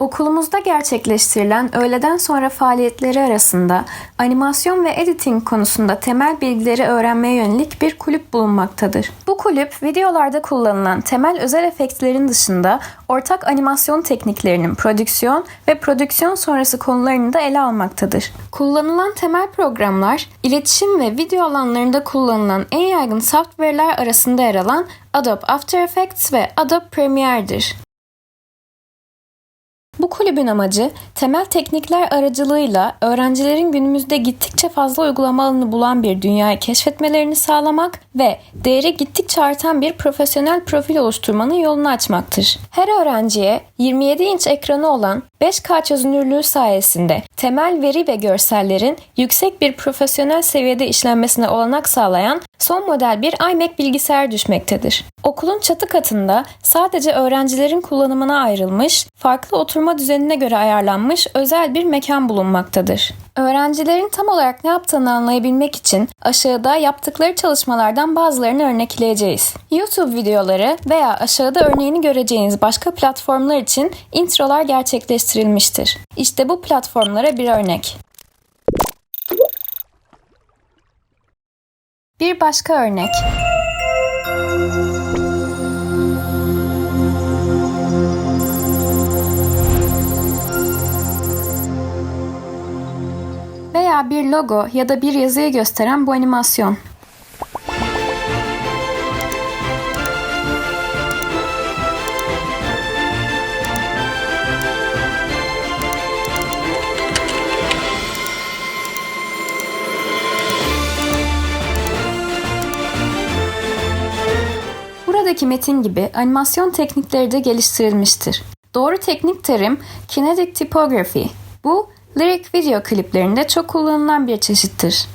Okulumuzda gerçekleştirilen öğleden sonra faaliyetleri arasında animasyon ve editing konusunda temel bilgileri öğrenmeye yönelik bir kulüp bulunmaktadır. Bu kulüp videolarda kullanılan temel özel efektlerin dışında ortak animasyon tekniklerinin prodüksiyon ve prodüksiyon sonrası konularını da ele almaktadır. Kullanılan temel programlar, iletişim ve video alanlarında kullanılan en yaygın software'ler arasında yer alan Adobe After Effects ve Adobe Premiere'dir. Kulübün amacı temel teknikler aracılığıyla öğrencilerin günümüzde gittikçe fazla uygulama alanı bulan bir dünyayı keşfetmelerini sağlamak ve değeri gittikçe artan bir profesyonel profil oluşturmanın yolunu açmaktır. Her öğrenciye 27 inç ekranı olan 5K çözünürlüğü sayesinde temel veri ve görsellerin yüksek bir profesyonel seviyede işlenmesine olanak sağlayan son model bir iMac bilgisayar düşmektedir. Okulun çatı katında sadece öğrencilerin kullanımına ayrılmış, farklı oturma düzenine göre ayarlanmış özel bir mekan bulunmaktadır. Öğrencilerin tam olarak ne yaptığını anlayabilmek için aşağıda yaptıkları çalışmalardan bazılarını örnekleyeceğiz. YouTube videoları veya aşağıda örneğini göreceğiniz başka platformlar için introlar gerçekleştirilmiştir. İşte bu platformlara bir örnek. Bir başka örnek. Veya bir logo ya da bir yazıyı gösteren bu animasyon. Buradaki metin gibi animasyon teknikleri de geliştirilmiştir. Doğru teknik terim kinetic typography. Bu lyric video kliplerinde çok kullanılan bir çeşittir.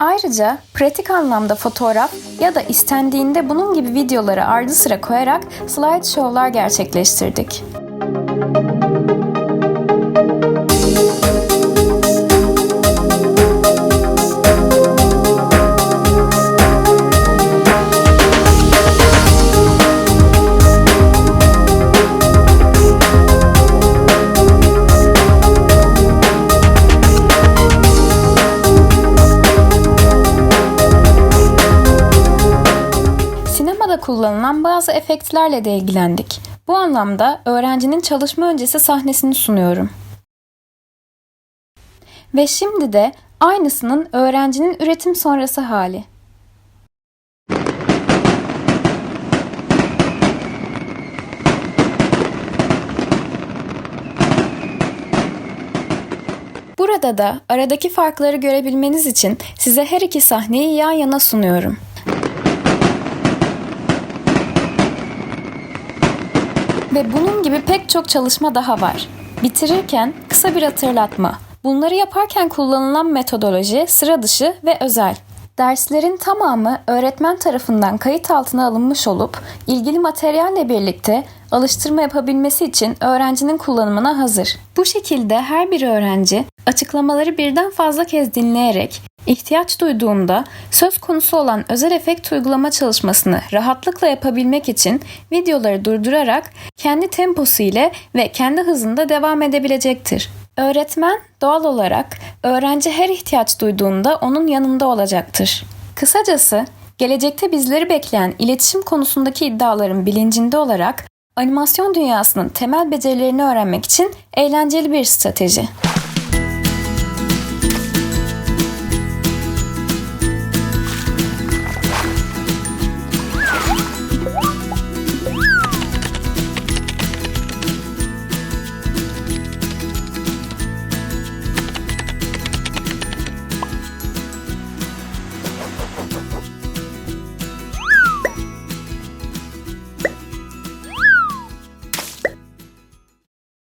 Ayrıca pratik anlamda fotoğraf ya da istendiğinde bunun gibi videoları ardı sıra koyarak slideshow'lar gerçekleştirdik. Sinemada kullanılan bazı efektlerle de ilgilendik. Bu anlamda öğrencinin çalışma öncesi sahnesini sunuyorum. Ve şimdi de aynısının öğrencinin üretim sonrası hali. Burada da aradaki farkları görebilmeniz için size her iki sahneyi yan yana sunuyorum. Ve bunun gibi pek çok çalışma daha var. Bitirirken kısa bir hatırlatma. Bunları yaparken kullanılan metodoloji sıra dışı ve özel. Derslerin tamamı öğretmen tarafından kayıt altına alınmış olup ilgili materyalle birlikte alıştırma yapabilmesi için öğrencinin kullanımına hazır. Bu şekilde her bir öğrenci açıklamaları birden fazla kez dinleyerek ihtiyaç duyduğunda söz konusu olan özel efekt uygulama çalışmasını rahatlıkla yapabilmek için videoları durdurarak kendi temposu ile ve kendi hızında devam edebilecektir. Öğretmen doğal olarak öğrenci her ihtiyaç duyduğunda onun yanında olacaktır. Kısacası gelecekte bizleri bekleyen iletişim konusundaki iddiaların bilincinde olarak animasyon dünyasının temel becerilerini öğrenmek için eğlenceli bir strateji.